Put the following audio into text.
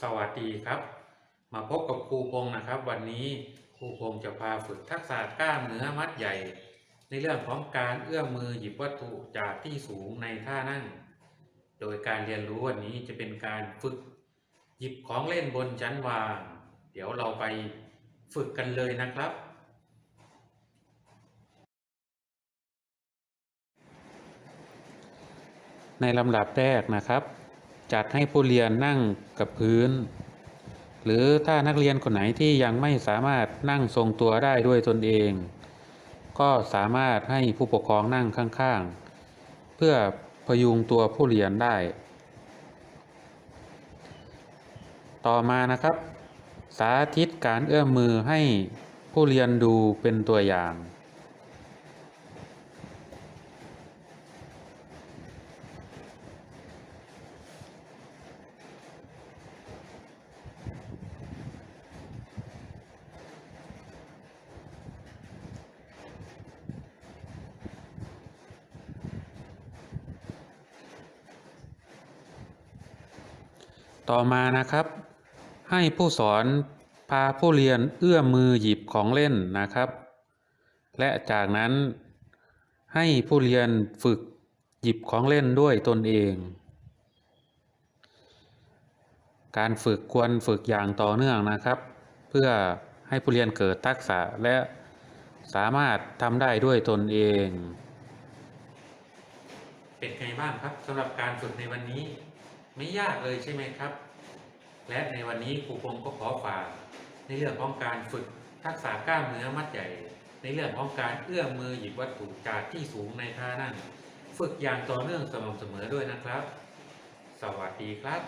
สวัสดีครับ มาพบกับครูพงศ์นะครับ วันนี้ครูพงศ์จะพาฝึกทักษะกล้ามเนื้อมัดใหญ่ ในเรื่องของการเอื้อมมือหยิบวัตถุจากที่สูงในท่านั่ง โดยการเรียนรู้วันนี้จะเป็นการฝึกหยิบของเล่นบนชั้นวาง เดี๋ยวเราไปฝึกกันเลยนะครับในลำดับแรกนะครับ จัดให้ผู้เรียนนั่งกับพื้น หรือถ้านักเรียนคนไหนที่ยังไม่สามารถนั่งทรงตัวได้ด้วยตนเอง ก็สามารถให้ผู้ปกครองนั่งข้างๆ เพื่อพยุงตัวผู้เรียนได้ ต่อมานะครับ สาธิตการเอื้อมมือให้ผู้เรียนดูเป็นตัวอย่าง ต่อมานะครับ ให้ผู้สอนพาผู้เรียนเอื้อมมือหยิบของเล่นนะครับ และจากนั้นให้ผู้เรียนฝึกหยิบของเล่นด้วยตนเอง การฝึกควรฝึกอย่างต่อเนื่องนะครับ เพื่อให้ผู้เรียนเกิดทักษะและสามารถทำได้ด้วยตนเอง เป็นไงบ้างครับสำหรับการฝึกในวันนี้ ไม่ยากเลยใช่ไหมครับ และในวันนี้ครูพงศ์ก็ขอฝากในเรื่องของการฝึกทักษะกล้ามเนื้อมัดใหญ่ ในเรื่องของการเอื้อมมือหยิบวัตถุจากที่สูงในท่านั่ง ฝึกอย่างต่อเนื่องสม่ำเสมอด้วยนะครับ สวัสดีครับ